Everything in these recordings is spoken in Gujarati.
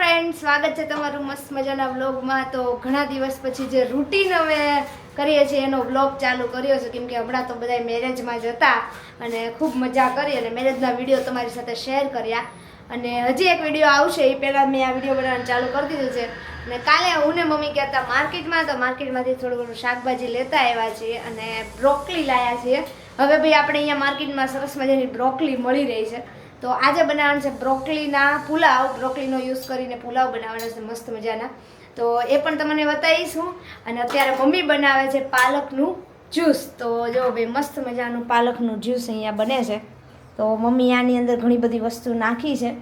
ફ્રેન્ડ સ્વાગત છે તમારું મસ્ત મજાના વ્લોગમાં. તો ઘણા દિવસ પછી જે રૂટીન અમે કરીએ છીએ, એનો વ્લોગ ચાલુ કર્યો છે. કેમ કે હમણાં તો બધા મેરેજમાં જતા અને ખૂબ મજા કરી અને મેરેજના વીડિયો તમારી સાથે શેર કર્યા. અને હજી એક વીડિયો આવશે એ પહેલાં મેં આ વીડિયો બનાવવાનું ચાલુ કરી દીધું છે. અને કાલે હું ને મમ્મી કહેતા માર્કેટમાં તો માર્કેટમાંથી થોડું ઘણું શાકભાજી લેતા આવ્યા છીએ અને બ્રોકલી લાયા છીએ. હવે ભાઈ આપણે અહીંયા માર્કેટમાં સરસ મજાની બ્રોકલી મળી રહી છે. તો આજે બનાવવાનું છે બ્રોકલીના પુલાવ. બ્રોકલીનો યુઝ કરીને પુલાવ બનાવવાનો છે મસ્ત મજાના. તો એ પણ તમને બતાવીશું. અને અત્યારે મમ્મી બનાવે છે પાલકનું જ્યુસ તો જો ભાઈ મસ્ત મજાનું પાલકનું જ્યુસ અહીંયા બને છે. તો મમ્મી આની અંદર ઘણી બધી વસ્તુ નાખી છે.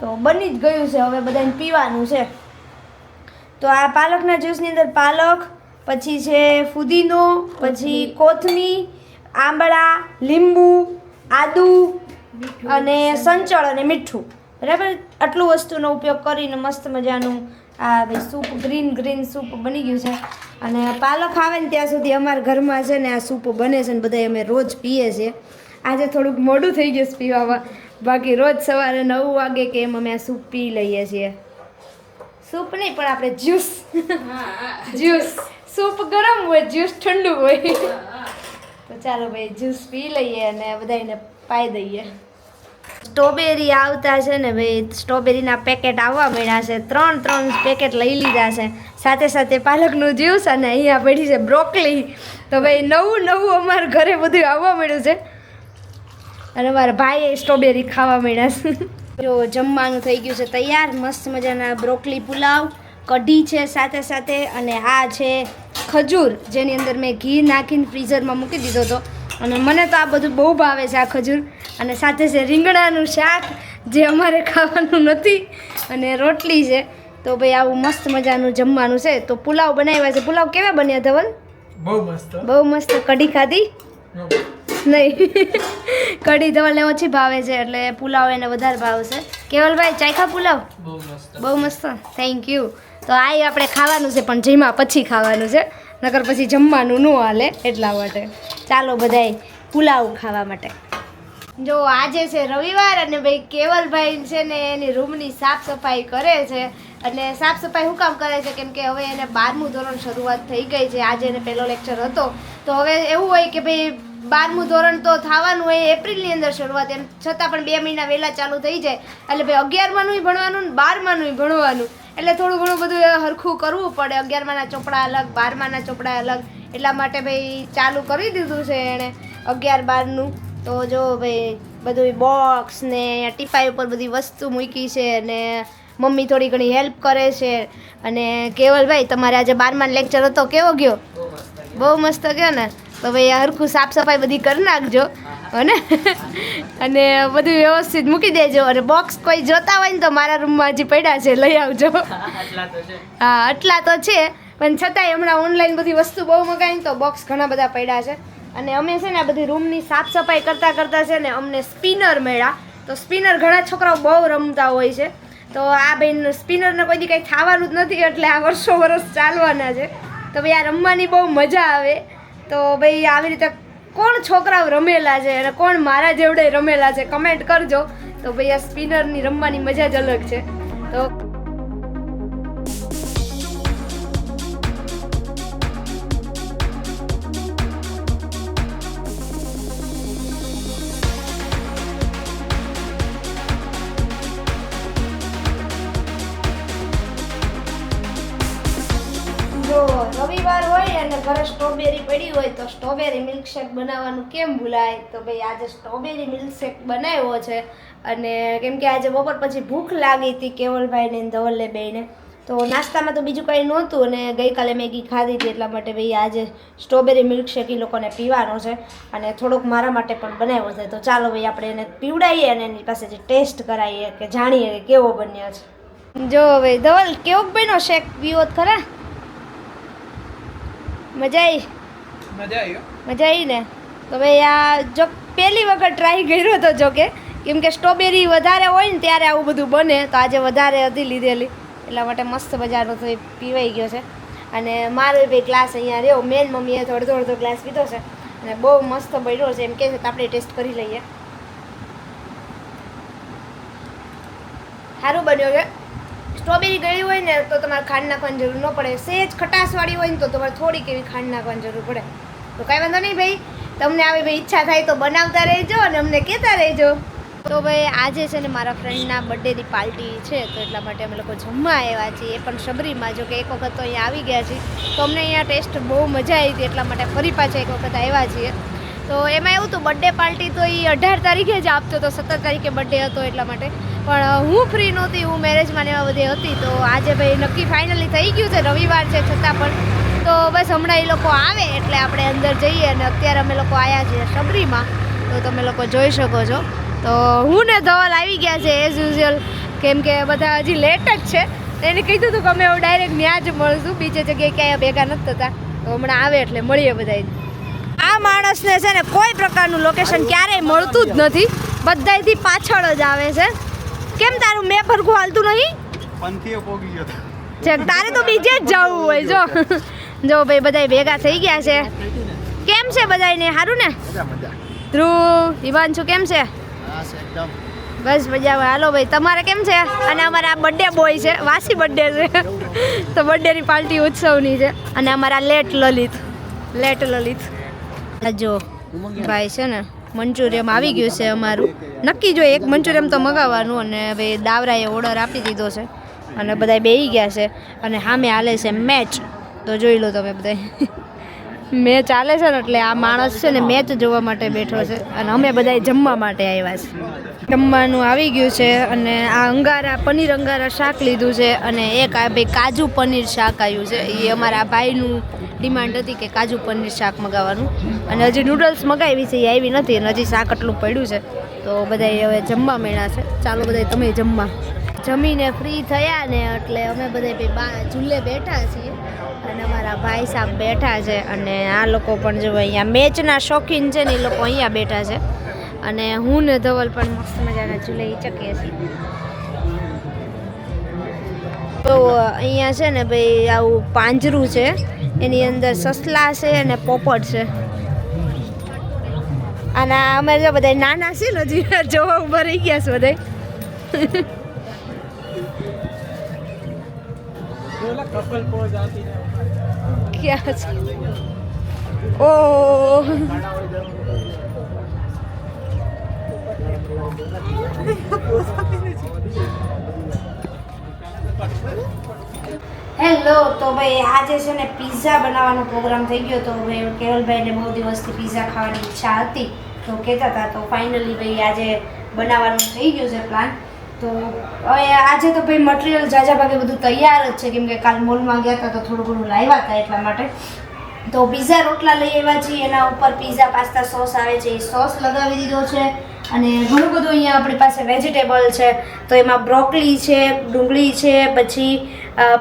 તો બની જ ગયું છે હવે બધાને પીવાનું છે. તો આ પાલકના જ્યુસની અંદર પાલક પછી છે ફુદીનો પછી કોથમી આંબળા લીંબુ આદુ અને સંચળ અને મીઠું. બરાબર? આટલું વસ્તુનો ઉપયોગ કરીને મસ્ત મજાનું આ ભાઈ સૂપ ગ્રીન ગ્રીન સૂપ બની ગયું છે. અને પાલક આવે ને ત્યાં સુધી અમારા ઘરમાં છે ને આ સૂપ બને છે ને બધા અમે રોજ પીએ છીએ. આજે થોડુંક મોડું થઈ ગયું છે પીવામાં. બાકી રોજ સવારે નવ વાગે કે એમ અમે આ સૂપ પી લઈએ છીએ. સૂપ નહીં પણ આપણે જ્યુસ. જ્યુસ. સૂપ ગરમ હોય જ્યુસ ઠંડુ હોય. તો ચાલો ભાઈ જ્યુસ પી લઈએ અને બધાને પાઈ દઈએ. સ્ટ્રોબેરી આવતા છે ને ભાઈ સ્ટ્રોબેરીના પેકેટ આવવા મળ્યા છે. ત્રણ ત્રણ પેકેટ લઈ લીધા છે. સાથે સાથે પાલકનું જ્યુસ અને અહીંયા પડી છે બ્રોકલી તો ભાઈ, નવું નવું અમારે ઘરે બધું આવવા મળ્યું છે. અને અમારા ભાઈએ સ્ટ્રોબેરી ખાવા મળ્યા છે. જો, જમવાનું થઈ ગયું છે તૈયાર. મસ્ત મજાના બ્રોકલી પુલાવ, કઢી છે સાથે સાથે અને આ છે ખજૂર જેની અંદર મેં ઘી નાખીને ફ્રીઝરમાં મૂકી દીધો હતો. અને મને તો આ બધું બહુ ભાવે છે આ ખજૂર. અને સાથે છે રીંગણાનું શાક જે અમારે ખાવાનું નથી અને રોટલી છે. તો ભાઈ આવું મસ્ત મજાનું જમવાનું છે. તો પુલાવ બનાવ્યા છે. પુલાવ કેવા બન્યા ધવલ? બહુ મસ્ત. બહુ મસ્ત. કઢી ખાધી? નહીં. કઢી ધવલને ઓછી ભાવે છે એટલે પુલાવ એને વધારે ભાવશે કેવલભાઈ ચાયખા પુલાવ? બહુ મસ્ત. બહુ મસ્ત. થેન્ક યુ તો આ આપણે ખાવાનું છે, પણ જેમાં પછી ખાવાનું છે. નકર પછી જમવાનું ન હાલે એટલા માટે. ચાલો બધાય પુલાવ ખાવા માટે. જો આજે છે રવિવાર અને ભાઈ કેવલભાઈ છે ને એની રૂમની સાફ સફાઈ કરે છે. અને સાફ સફાઈ હું કામ કરે છે? કેમ કે હવે એને બારમું ધોરણ શરૂઆત થઈ ગઈ છે. આજે એને પહેલો લેક્ચર હતો. તો હવે એવું હોય કે ભાઈ બારમું ધોરણ તો થવાનું હોય, એપ્રિલની અંદર શરૂઆત, એમ છતાં પણ બે મહિના વહેલા ચાલુ થઈ જાય. એટલે ભાઈ અગિયારમાંનું ભણવાનું ને બારમાનું ભણવાનું. એટલે થોડું ઘણું બધું હરખું કરવું પડે. અગિયારમાંના ચોપડા અલગ, બારમાના ચોપડા અલગ. એટલા માટે ભાઈ ચાલુ કરી દીધું છે એણે અગિયાર બારનું તો જો ભાઈ બધું બોક્સ ને ટીપાઈ ઉપર બધી વસ્તુ મૂકી છે અને મમ્મી થોડી ઘણી હેલ્પ કરે છે. અને કેવલભાઈ તમારે આજે બારમાનો લેક્ચર હતો, કેવો ગયો? બહુ મસ્ત ગયો ને? તો ભાઈ હરખું સાફ સફાઈ બધી કરી નાખજો અને અને બધું વ્યવસ્થિત મૂકી દેજો. અને બોક્સ કોઈ જોતા હોય ને તો મારા રૂમમાં હજી પડ્યા છે લઈ આવજો. હા આટલા તો છે પણ છતાંય હમણાં ઓનલાઈન બધી વસ્તુ બહુ મગાવી તો બોક્સ ઘણા બધા પડ્યા છે. અને અમે છે ને આ બધી રૂમની સાફ સફાઈ કરતાં કરતાં છે ને અમને સ્પિનર મળ્યા. તો સ્પિનર ઘણા છોકરાઓ બહુ રમતા હોય છે. તો આ બેન સ્પિનરને કોઈ દી કંઈ થવાનું જ નથી એટલે આ વર્ષો વર્ષ ચાલવાના છે. તો ભાઈ આ રમવાની બહુ મજા આવે. તો ભાઈ, આવી રીતે કોણ છોકરાઓ રમેલા છે અને કોણ મારા જેવડે રમેલા છે કમેન્ટ કરજો. તો ભાઈ, આ સ્પિનરની રમવાની મજા જ અલગ છે. તો રવિવાર હોય અને ઘરે સ્ટ્રોબેરી પડી હોય તો સ્ટ્રોબેરી મિલ્કશેક બનાવવાનું કેમ ભૂલાય? તો ભાઈ આજે સ્ટ્રોબેરી મિલ્કશેક બનાવ્યો છે અને કેમ કે આજે બપોર પછી ભૂખ લાગી હતી કેવલભાઈને ધવલને બેયને તો નાસ્તામાં તો બીજું કંઈ નહોતું અને ગઈકાલે મેગી ખાધી હતી એટલા માટે ભાઈ આજે સ્ટ્રોબેરી મિલ્કશેક એ લોકોને પીવાનો છે અને થોડોક મારા માટે પણ બનાવ્યો છે. તો ચાલો ભાઈ આપણે એને પીવડાવીએ અને એની પાસે જે ટેસ્ટ કરાવીએ કે જાણીએ કે કેવો બન્યો છે. જો ભાઈ ધવલ કેવો બન્યો શેક? પીવો ખરા? મજા આવી મજા આવી મજા આવી ને? તો ભાઈ આ જો પહેલી વખત ટ્રાય કર્યો હતો જો કે કેમ કે સ્ટ્રોબેરી વધારે હોય ને ત્યારે આવું બધું બને તો આજે વધારે હતી લીધેલી. એટલા માટે મસ્ત મજાનો તો એ પીવાઈ ગયો છે. અને મારો ભાઈ ગ્લાસ અહીંયા રહ્યો મેન મમ્મીએ થોડો થોડો ગ્લાસ પીધો છે. અને બહુ મસ્ત બન્યો છે એમ કહે છે તો આપણે ટેસ્ટ કરી લઈએ. સારું બન્યો છે. સ્ટ્રોબેરી ગળી હોય ને તો તમારે ખાંડ નાખવાની જરૂર ન પડે. સેજ ખટાશવાળી હોય ને તો તમારે થોડીક એવી ખાંડ નાખવાની જરૂર પડે. તો કાંઈ વાંધો નહીં ભાઈ. તમને આવી ભાઈ ઈચ્છા થાય તો બનાવતા રહેજો અને અમને કહેતા રહેજો. તો ભાઈ, આજે છે ને મારા ફ્રેન્ડના બર્થડેની પાર્ટી છે, તો એટલા માટે અમે લોકો જમવા આવ્યા છીએ. એ પણ શબરીમાં, જો કે એક વખત તો અહીંયા આવી ગયા છીએ. તો અમને અહીંયા ટેસ્ટ બહુ મજા આવી હતી, એટલા માટે ફરી પાછા એક વખત આવ્યા છીએ. તો એમાં એવું હતું, બર્થડે પાર્ટી તો એ અઢાર તારીખે જ આપતો તો સત્તર તારીખે બર્થડે હતો એટલા માટે. પણ હું ફ્રી નહોતી, હું મેરેજમાં ને એવા બધી હતી, તો આજે ભાઈ નક્કી ફાઇનલી થઈ ગયું છે, રવિવાર છે, છતાં પણ. તો બસ હમણાં એ લોકો આવે એટલે આપણે અંદર જઈએ અને અત્યારે અમે લોકો આવ્યા છીએ શબરીમાં, તો તમે લોકો જોઈ શકો છો. તો હું ને ધવલ આવી ગયા છે એઝ યુઝ્યુઅલ કેમ કે બધા હજી લેટ જ છે. એને કીધું હતું કે અમે હવે ડાયરેક્ટ ત્યાં જ મળશું, બીજે જગ્યાએ ક્યાંય ભેગા નથી થતા. તો હમણાં આવે એટલે મળીએ બધાય. આ માણસને છે ને કોઈ પ્રકારનું લોકેશન ક્યારેય મળતું જ નથી. બધાયથી પાછળ જ આવે છે. કેમ તારું મેં ફરકું હાલતું નહીં? પંથીએ પોગી ગયો છે તારે તો બીજે જ જવું હોય જો. જો ભાઈ બધાય ભેગા થઈ ગયા છે. કેમ છે બધાયને? સારું ને? ધ્રુવ હિમાંશુ કેમ છે? બસ મજા આવે મજામાં હાલો ભાઈ તમારે કેમ છે? અને અમારા બર્થડે બોય છે. વાસી બર્થડે છે. તો બર્થડેની પાર્ટી ઉત્સવની છે. અને અમારા લેટ લલિત. લેટ લલિત. આ જો ભાઈ છે ને મંચુરિયમ આવી ગયું છે અમારું. નક્કી જો એક મંચુરિયમ તો મગાવવાનું અને ભાઈ દાવરાએ ઓર્ડર આપી દીધો છે. અને બધા બેહી ગયા છે અને સામે હાલે છે મેચ તો જોઈ લો તમે બધા મેચ ચાલે છે ને એટલે આ માણસ છે ને મેચ જોવા માટે બેઠો છે. અને અમે બધા જમવા માટે આવ્યા છે. જમવાનું આવી ગયું છે અને આ અંગારા, પનીર અંગારા શાક લીધું છે અને એક આ ભાઈ કાજુ પનીર શાક આવ્યું છે. એ અમારા ભાઈનું ડિમાન્ડ હતી કે કાજુ પનીર શાક મગાવવાનું. અને હજી નૂડલ્સ મગાવી છે, એ આવી નથી અને હજી શાક આટલું પડ્યું છે. તો બધા હવે જમવા મળ્યા છે. ચાલો બધા તમે જમવા. જમીને ફ્રી થયા ને એટલે અમે બધા ચૂલે બેઠા છીએ. અને અમારા ભાઈ સાહેબ બેઠા છે અને આ લોકો પણ જો અહીંયા મેચના શોખીન છે ને એ લોકો અહીંયા બેઠા છે. અને હું ને ધવલ પણ મસ્ત મજાના ચૂલે ચકીએ છીએ. તો અહીંયા છે ને ભાઈ આવું પાંજરું છે. એની અંદર સસલા છે અને પોપટ છે. અને અમે જો બધા નાના છે ને હજી જોવા ઊભા રહી ગયા છે બધા ક્યાં છે? ઓ. હેલો તો ભાઈ આજે છે ને પિઝા બનાવવાનો પ્રોગ્રામ થઈ ગયો તો ભાઈ કેવલભાઈને બહુ દિવસથી પિઝા ખાવાની ઈચ્છા હતી. તો કહેતા હતા, તો ફાઇનલી ભાઈ આજે બનાવવાનું થઈ ગયું છે પ્લાન તો હવે આજે તો ભાઈ મટીરિયલ જાજા ભાગે બધું તૈયાર જ છે, કેમ કે કાલ મોલમાં ગયા હતા તો થોડું ઘણું લાવ્યા હતા એટલા માટે. તો પિઝા રોટલા લઈ આવ્યા છીએ, એના ઉપર પિઝા પાસ્તા સોસ આવે છે, એ સોસ લગાવી દીધો છે. અને ઘણું બધું અહીંયા આપણી પાસે વેજીટેબલ છે, તો એમાં બ્રોકલી છે, ડુંગળી છે, પછી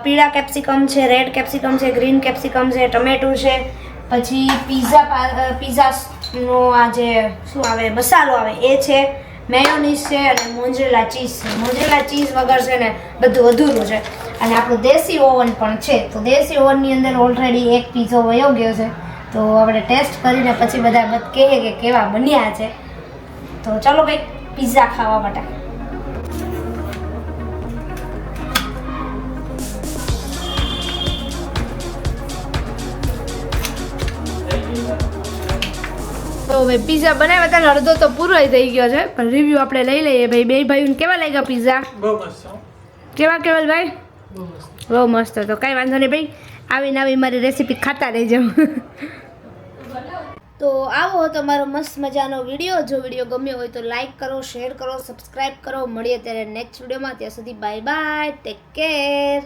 પીળા કેપ્સિકમ છે રેડ કેપ્સિકમ છે ગ્રીન કેપ્સિકમ છે ટમેટું છે, પછી પીઝા પીઝાનો આ જે શું આવે, મસાલો આવે, એ છે મેયોનીઝ છે અને મોંજરેલા ચીઝ છે. મોંજરેલા ચીઝ વગર છે ને બધું અધૂરું છે. અને આપણું દેશી ઓવન પણ છે. તો દેશી ઓવનની અંદર ઓલરેડી એક પીઝો વયો ગયો છે. તો આપણે ટેસ્ટ કરીને પછી બધા કહે કે કેવા બન્યા છે. તો ચાલો ભાઈ પિઝા ખાવા માટે. તો હવે પિઝા બનાવ્યા હતા ને અડધો તો પૂરો થઈ ગયો છે પણ રિવ્યુ આપણે લઈ લઈએ ભાઈ. બે ભાઈઓને કેવા લાગ્યા પિઝા બહુ મસ્ત હો. કેવા કેવલ ભાઈ? બહુ મસ્ત. બહુ મસ્ત. તો કાંઈ વાંધો નહીં ભાઈ આવીને આવી મારી રેસીપી ખાતા રહેજો. તો આવો તમારો મારો મસ્ત મજાનો વીડિયો. જો વીડિયો ગમ્યો હોય તો લાઈક કરો શેર કરો સબસ્ક્રાઈબ કરો. મળીએ ત્યારે નેક્સ્ટ વિડીયોમાં. ત્યાં સુધી બાય બાય ટેક કેર